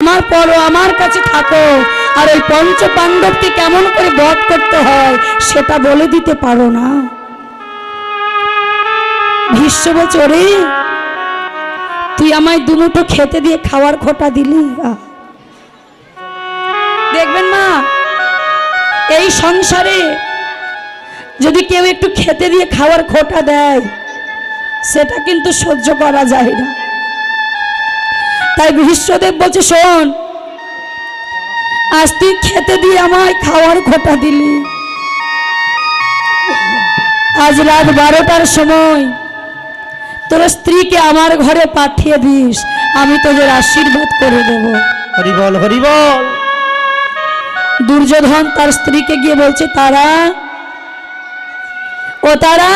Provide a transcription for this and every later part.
আমার পরও আমার কাছে থাকো। আর ওই পঞ্চ পাণ্ডবকে কেমন করে বধ করতে হয় সেটা বলে দিতে পারো না। ভীষ্ম বলছে "ওরে, তুই আমায় দুমুঠো খেতে দিয়ে খাওয়ার খোটা দিলি? দেখবেন মা এই সংসারে যদি কেউ একটু খেতে দিয়ে খাওয়ার খোটা দেয় সেটা কিন্তু সহ্য করা যায় না। তাই বিশ্বদেব বলছে শোন আজ তুই খেতে দিয়ে আমায় খাওয়ার খোটা দিলি। আজ রাত বারোটার সময় তোর স্ত্রীকে আমার ঘরে পাঠিয়ে দিস আমি তোদের আশীর্বাদ করে দেব। হরিবল হরিবল দুর্যোধন তার স্ত্রীকে গিয়ে বলছে তারা ও তারা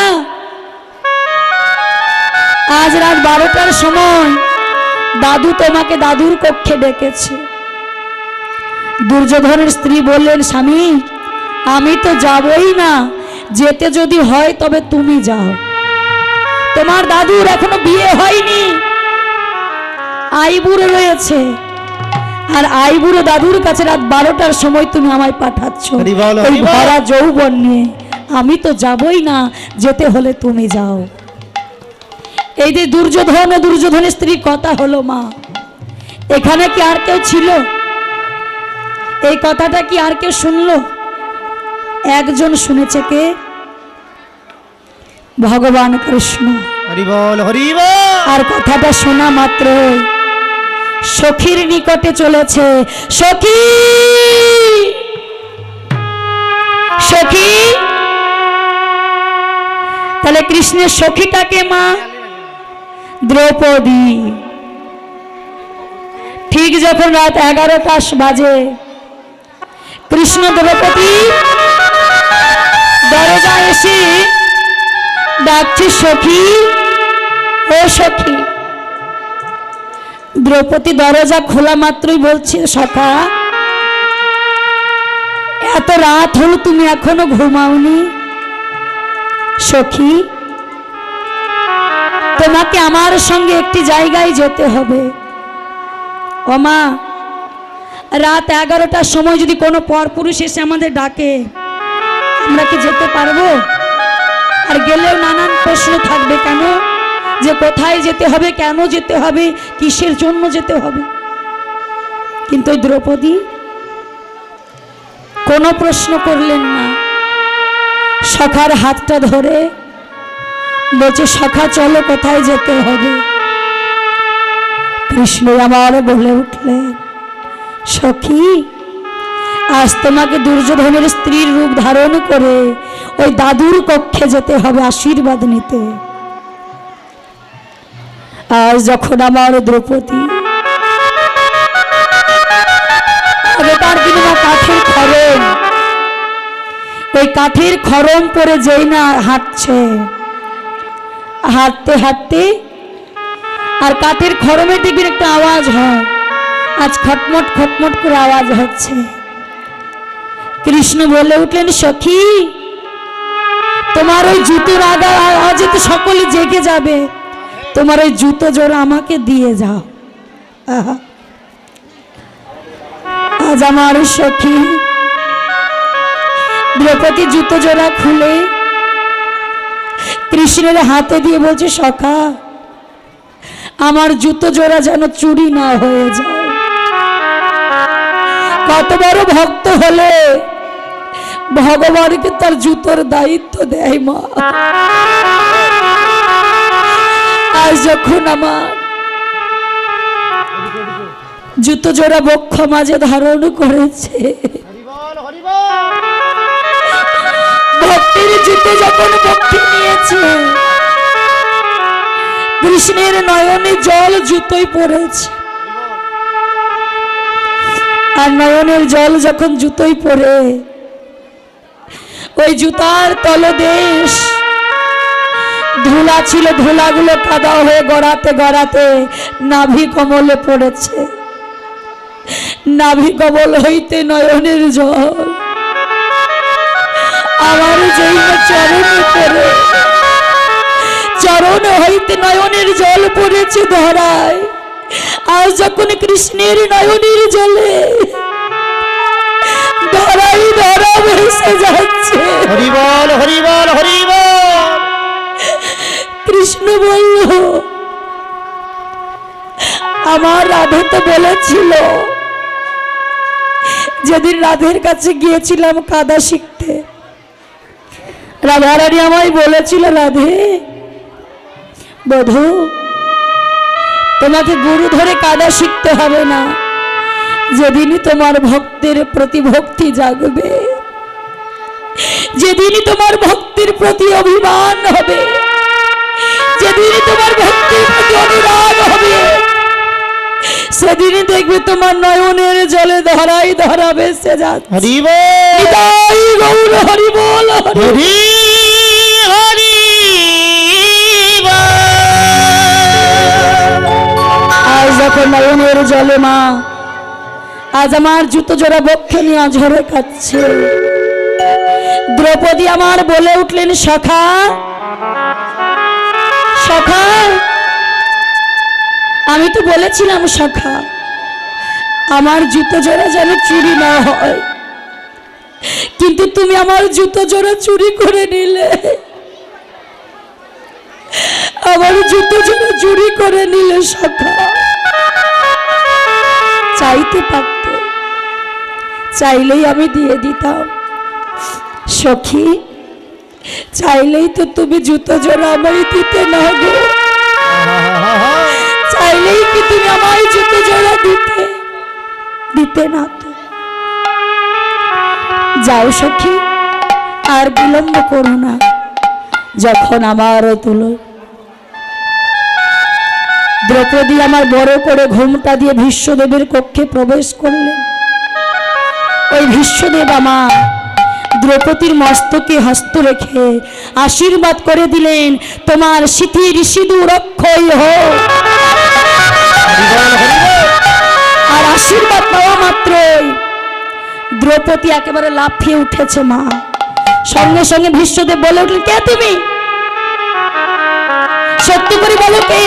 আজ রাত বারোটার সময় দাদু তোমাকে দাদুর কক্ষে ডেকেছে। দুর্যোধনের স্ত্রী বললেন স্বামী আমি তো যাবই না। যেতে যদি হয় তবে তুমি যাও। তোমার দাদুর এখনও বিয়ে হয়নি। আইবুড়ো রয়েছে। আর আইবুড়ো দাদুর কাছে রাত বারোটার সময় তুমি আমায় পাঠাচ্ছ। ভরা যৌবন নিয়ে। আমি তো যাবই না। যেতে হলে তুমি যাও। এই যে দুর্যোধন ও দুর্যোধনের স্ত্রী কথা হলো মা। এখানে কি আর কেউ ছিল? এই কথাটা কি আর কেউ শুনলো? একজন শুনেছে কে? ভগবান কৃষ্ণ। আর কথাটা শোনা মাত্র। সখীর নিকটে চলেছে। সখী! সখী! তাহলে কৃষ্ণের সখীটাকে মা দ্রৌপদী। ঠিক যখন রাত এগারোটা বাজে, কৃষ্ণ দ্রৌপদী দরজা এসে ডাকছে, সখী, ও সখী। দ্রৌপদী দরজা খোলা মাত্রই বলছে, সখা, এত রাত হলো তুমি এখনও ঘুমাওনি? সখী তোমাকে আমার সঙ্গে একটি জায়গায় যেতে হবে। ওমা রাত এগারোটার সময় যদি কোনো পরপুরুষ এসে আমাদের ডাকে, আমরা কি যেতে পারব? আর গেলেও নানান প্রশ্ন থাকবে কেন? যে কোথায় যেতে হবে, কেন যেতে হবে, কিসের জন্য যেতে হবে? কিন্তু দ্রৌপদী কোনো প্রশ্ন করলেন না। সখার হাতটা ধরে বলছে, সখা, চলো, কোথায় যেতে হবে? কৃষ্ণ আমার বলে উঠলেন সখী, আজ তোমাকে দুর্যোধনের স্ত্রীর রূপ ধারণ করে ওই দাদুর কক্ষে যেতে হবে আশীর্বাদ নিতে। আজ যখন আমার দ্রৌপদী আগেকার দিনে কাঠের খরম ওই কাঠের খরম পরে যেই না হাঁটছে হাঁটতে হাঁটতে আর কাঠের খরমের দেখবেন একটা আওয়াজ হয়। আজ খটমট খটমট করে আওয়াজ হচ্ছে। কৃষ্ণ বলে উঠলেন, সখী, তোমার ওই জুতোর আগা আওয়াজে তো সকলে জেগে যাবে। তোমার ওই জুতো জোড়া আমাকে দিয়ে যাও। আজ আমার সখী, দ্রৌপদী জুতো জোড়া খুলে কৃষ্ণের হাতে দিয়ে বলছে, সখা, আমার জুতো জোড়া যেন চুরি না হয়ে যায়। কত বড় ভক্ত হলে ভগবানকে তার জুতোর দায়িত্ব দেয় মা। আজ যখন আমার জুতো জোড়া বক্ষ মাঝে ধারণ করেছে ভক্তির জুতো যখন ভক্তি নিয়েছে, কৃষ্ণের নয়নে জল জুতোই পড়েছে। আর নয়নের জল যখন জুতোই পড়ে, ওই জুতার তলদেশ ধুলা ছিল, ধুলাগুলো কাদা হয়ে গড়াতে গড়াতে নাভি কমলে পড়েছে। নাভি কমল হইতে নয়নের জল আমার যেই না চরণে পড়ে চরণ হইতে নয়নের জল পড়েছে ধরায়। আজ যখন কৃষ্ণের নয়নের জলে ধরাই ধরা ভেসে যাচ্ছে। হরি বল হরি বল হরি বল কৃষ্ণ বলল আমার রাধে তো বলেছিল যেদিন রাধের কাছে গিয়েছিলাম কাদা শিখতে রাধারানী আমায় বলেছিল, রাধে, বধু, তোমাকে গুরু ধরে কাদা শিখতে হবে না। যেদিনই তোমার ভক্তের প্রতি ভক্তি জাগবে, যেদিনই তোমার ভক্তির প্রতি অভিমান হবে, যেদিনই তোমার ভক্তির প্রতি অনুরাগ হবে সেদিনই দেখবে তোমার নয়নের জলে ধরাই ধরা ভেসে যাচ্ছে। হরি বল গৌর হরি বল হরি হরি আজ যখন নয়নের জলে মা আজ আমার জুতো জোড়া বক্ষে নিয়ে ঝরে কাচ্ছে দ্রৌপদী আমার বলে উঠলেন সখা সখা আমি তো বলেছিলাম সখা আমার জুতো জোড়া যেন চুরি না হয়। কিন্তু তুমি আমার জুতো জোড়া চুরি করে নিলে। আমার জুতো জোড়া চুরি করে নিলে সখা চাইতে পারতে, চাইলেই আমি দিয়ে দিতাম। সখী, চাইলেই তো তুমি জুতো জোড়া আমায় দিতে না গো। চাইলেই কি তুমি আমায় জুতো জোড়া দিতে? দিতে না তো। যাও সখী, আর বিলম্ব করো না, যখন আমার তুলো। দ্রৌপদী আমার বড় করে ঘুমটা দিয়ে ভীষ্মদেবের কক্ষে প্রবেশ করলেন। ওই ভীষ্মদেব আমার দ্রৌপদীর মস্তকে হস্ত রেখে আশীর্বাদ করে দিলেন, তোমার সিথির সিঁদুর অক্ষয় হোক। আর আশীর্বাদ পাওয়া মাত্রই দ্রৌপদী একেবারে লাফিয়ে উঠেছে, মা। সঙ্গে সঙ্গে ভীষ্মদেব বলে কে তুমি? করে বলো কে?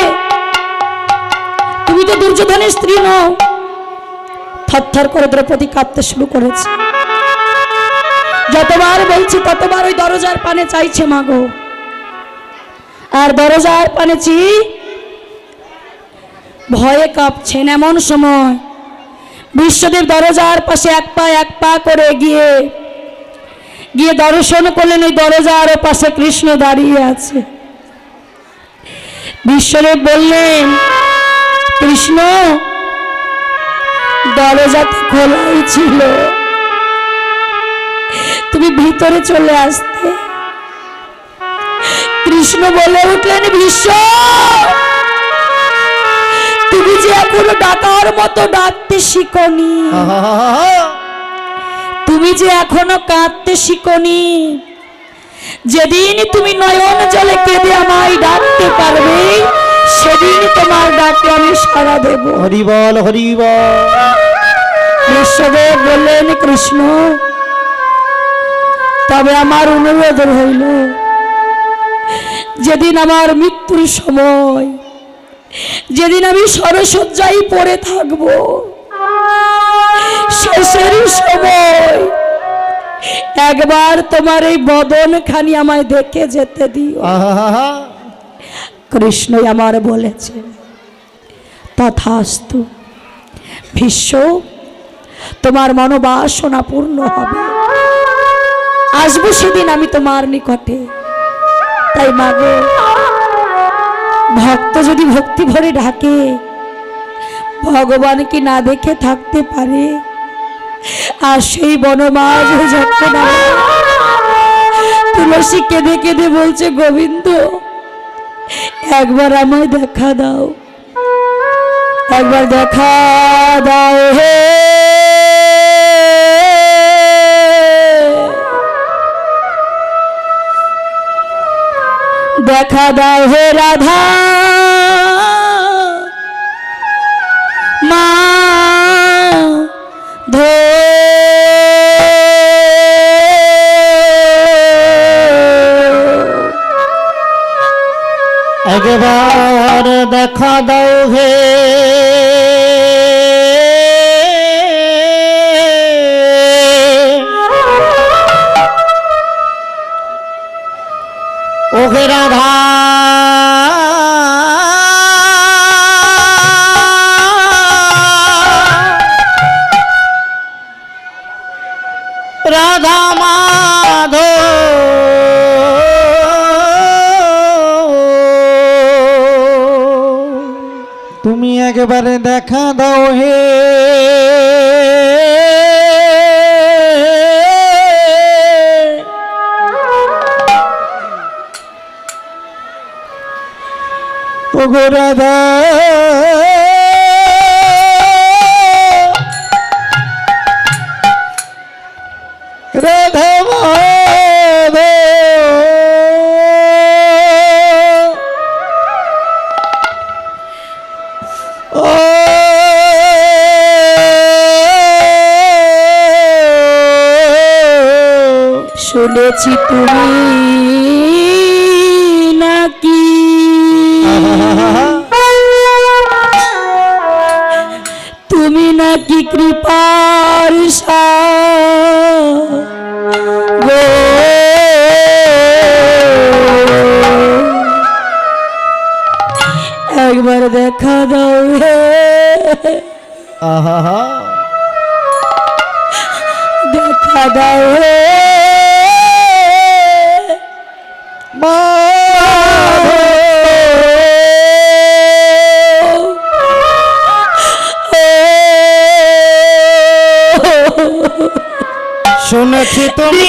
তুমি তো দুর্যোধনের স্ত্রী নও। থরথর করে দ্রৌপদী কাঁদতে শুরু করেছে। যতবার বলছি, ততবার ওই দরজার পানে চাইছে মাগো আর দরজার পানে চি ভয়ে কাঁপছেন এমন সময়। বিশ্বদেব দরজার পাশে এক পা এক পা করে গিয়ে গিয়ে দর্শন করলেন ওই দরজার পাশে কৃষ্ণ দাঁড়িয়ে আছে। বিশ্বদেব বললেন, কৃষ্ণ, দরজা খোলাই ছিল। তুমি ভিতরে চলে আসতে। কৃষ্ণ বলে উঠলেন বিশ্ব এখনও ডাকার মতো ডাকতে শিখনি তুমি যে এখনও কাঁদতে শিখনি যেদিন তুমি নয়ন জলে কেঁদে আমায় ডাকতে পারবে সেদিন তোমার ডাকে আমি সাড়া দেব। হরি বল হরি বিশ্বদেব বললেন কৃষ্ণ তবে আমার অনুরোধ হইল যেদিন আমার মৃত্যুর সময় যেদিন আমি সরসজ্জায় পড়ে থাকব শেষের সময় একবার তোমার এই বদন খানি আমায় দেখে যেতে দিও। কৃষ্ণই আমার বলেছে তথাস্তু ভীষ্ম তোমার মনোবাসনা পূর্ণ হবে। আসব সেদিন আমি তোমার নিকটে। তাই মাগো ভক্ত যদি ভক্তি ভরে ডাকে, ভগবান কি না দেখে থাকতে পারে? আর সেই বনমাজ তুলসী কেঁদে কেঁদে বলছে, গোবিন্দ, একবার আমায় দেখা দাও। একবার দেখা দাও হে দেখা দাও হে রাধা। মা ধো। একবার দেখা দাও হে। তুমি একবারে দেখা দাও ও শুনেছি তুমি নাকি। শুনেছি তুমি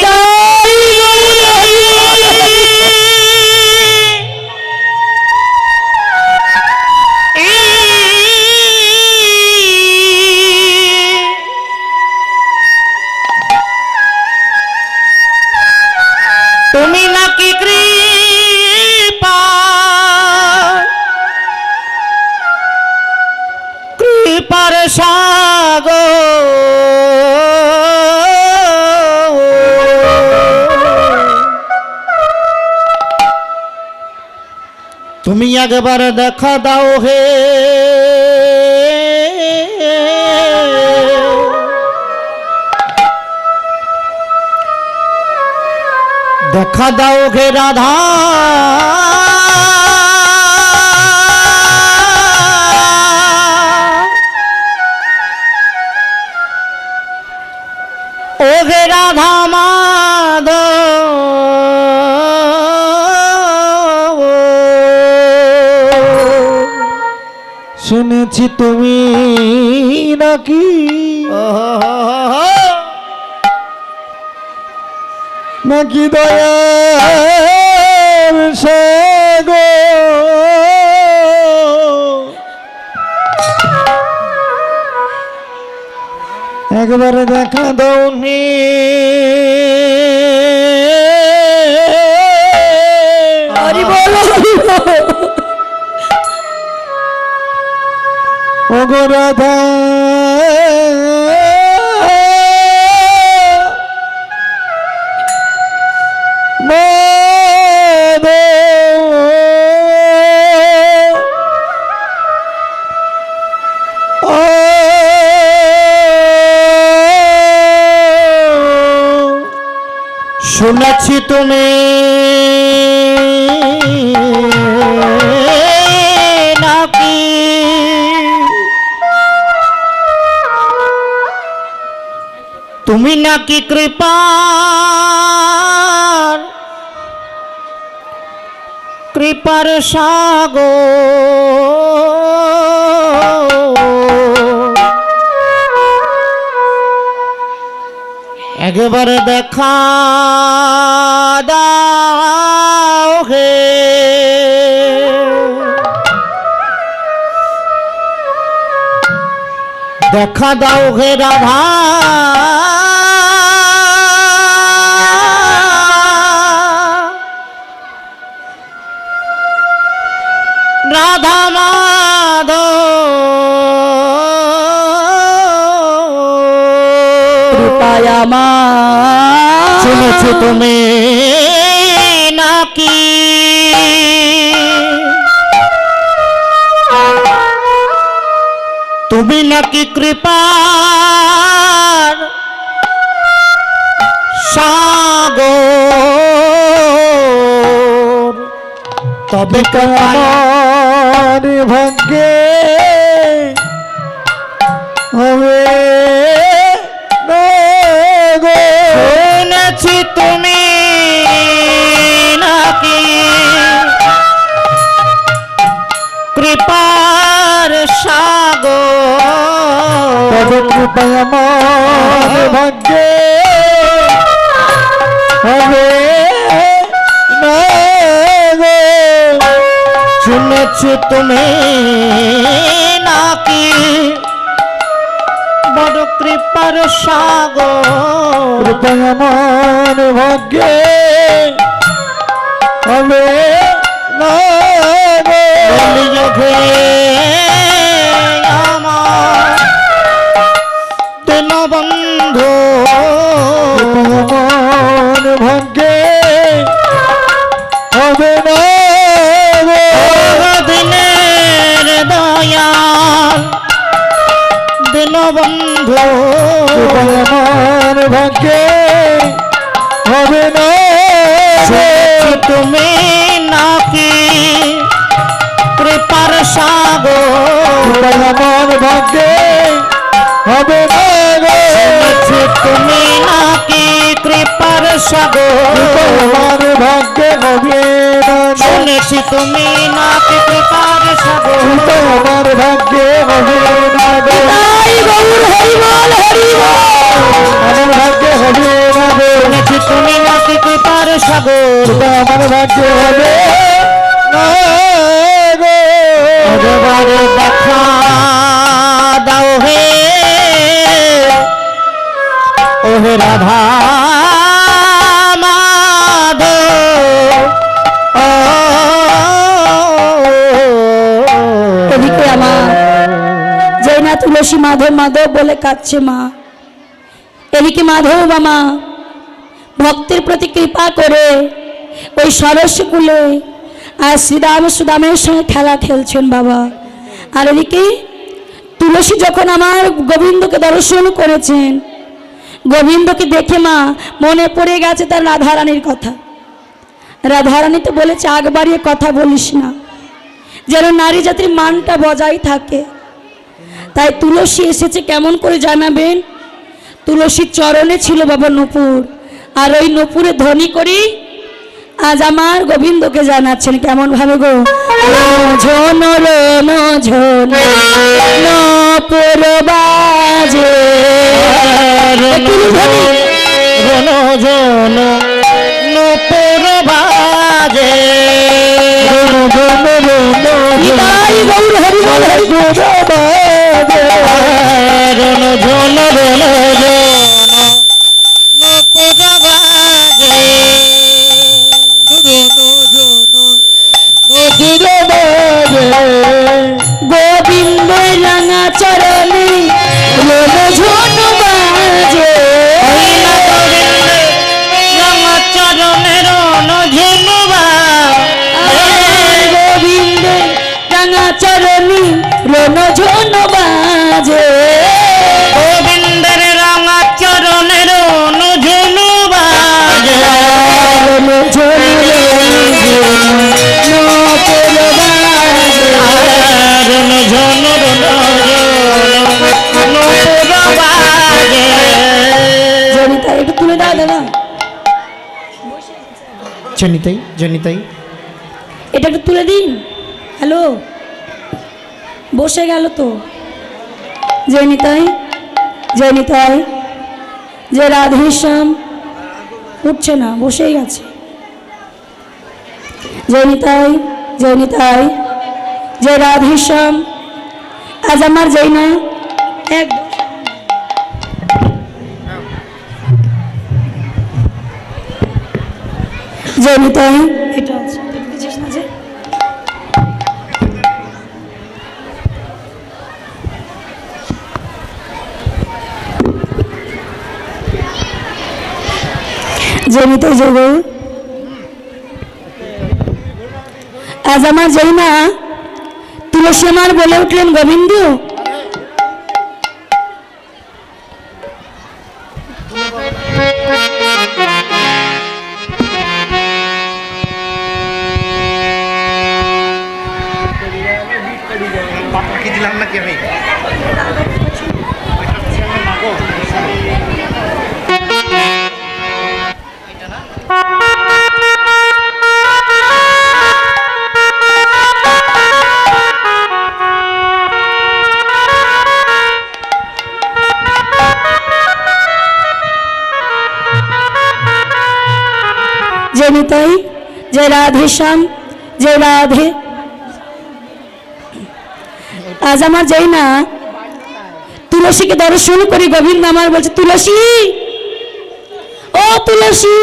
তুমি একবার দেখা দাও হে। দেখা দাও হে রাধা। ও হে রাধা। শুনেছি তুমি নাকি? নাকি দয়ার সাগর? একবারে দেখা দাও নি ওগো রাধা। শুনেছি তুমি তুমি নাকি কৃপার? কৃপার সাগর। একবার দেখা দাও হে। দেখা দাও হে রাধা। আমার শুনেছ তুমি? নাকি? তুমি নাকি কৃপার সাগর? তবে কার ভাগ্যে তুমি নাকি কৃপার সাগর? তবে কৃপায় আমার ভাগ্যে। হবে শুনেছি তুমি নাকি কৃপার সাগর। মন আমার ভাগ্যে হবে আমার দীনবন্ধু আমার ভাগ্যে দীনবন্ধু আমার ভাগ্যে হবে না তুমি নাকি কৃপার সাগর? আমার ভাগ্যে হবে না তুমি নাকি কৃপার সাগর? আমার ভাগ্যে হবে। শুনেছি তুমি নাকি কৃপার সাগর আমার ভাগ্যে হবে না। তাই গৌর হরিবল হরিবল আমার ভাগ্যে হবে না। শুনেছি তুমি নাকি কৃপার সাগর আমার ভাগ্যে হবে না গো। দেখা দাও হে ওহে রাধা মাধব মাধব বলে কাঁদছে মা। এদিকে মাধব বামা ভক্তের প্রতি কৃপা করে ওই সরস্ব কুলে আর শ্রীরাম সুদামের সঙ্গে খেলা খেলছেন বাবা। আর এদিকে তুলসী যখন আমার গোবিন্দকে দর্শন করেছেন, গোবিন্দকে দেখে মা মনে পড়ে গেছে তার রাধারানীর কথা। রাধারানী তো বলেছে, আগ বাড়িয়ে কথা বলিস না। যেন নারী জাতির মানটা বজায় থাকে। তাই তুলসী এসেছে কেমন করে জানাবেন? তুলসীর চরণে ছিল বাবা নপুর। আর ওই নপুরে ধ্বনি করি আজ আমার গোবিন্দকে জানাচ্ছেন কেমন ভাবে গো? ঝন ঝন বাজে। জন নপুর বাজে। গৌর হরি বল। হরি রন জন রন জন। নপুর বাজে গোবিন্দ রাঙা চরণে রণ ঝন বাজে। চরণের নঝুনুবা গোবিন্দ রাঙা চরণে রণ ঝন বাজে। জনিতাই জনিতাই। এটা একটু তুলে দিন। হ্যালো? বসে গেল তো। জয়নিতাই জয়নিতাই যে রাধেশ্যাম উঠছে না, বসেই গেছে জয়নিতাই জয়নিতাই যে রাধেশ্যাম, আজ আমার যাই না এক জয়নিতাই এটা আছে। না যে? জমিতে যোগ আজ আমার না তুলসী আমার বলে উঠলেন গোবিন্দ। যে নিতাই যে রাধে শ্যাম যে রাধে। আজ আমার যাই না তুলসীকে দর্শন করি গোবিন্দ আমার বলছে তুলসী ও তুলসী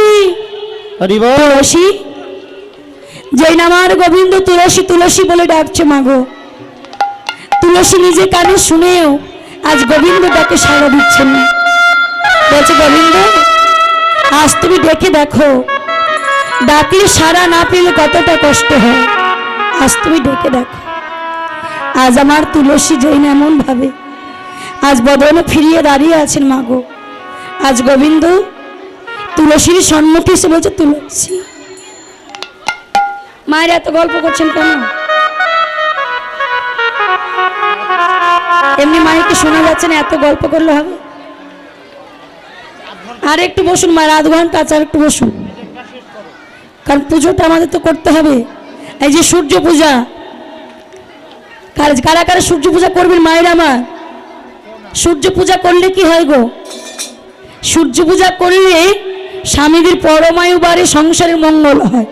তুলসী যেই না আমার গোবিন্দ তুলসী তুলসী বলে ডাকছে মাগো তুলসী নিজে কানে শুনেও আজ গোবিন্দ ডাকে সাড়া দিচ্ছেন না। বলছে গোবিন্দ আজ তুমি ডেকে দেখো ডাকলে সারা না পেলে কতটা কষ্ট হয়? আজ তুমি ডেকে দেখো। আজ আমার তুলসী জৈন এমন ভাবে আজ বদনে ফিরিয়ে দাঁড়িয়ে আছেন মা গো। আজ গোবিন্দ তুলসীর সম্মুখে এসে বলছে, তুলসী। মায়ের এত গল্প করছেন কেন? এমনি মাইকে শোনা যাচ্ছে না, এত গল্প করলে হবে? আর একটু বসুন মায়ের আধ ঘণ্টা আছে, আর একটু বসুন। কারণ পুজোটা আমাদের তো করতে হবে। এই যে সূর্য পূজা, কার- কারা সূর্য পূজা করবেন মায়ের আমার? সূর্য পূজা করলে কি হয় গো? সূর্য পূজা করলে স্বামীদের পরমায়ু বাড়ে, সংসারের মঙ্গল হয়।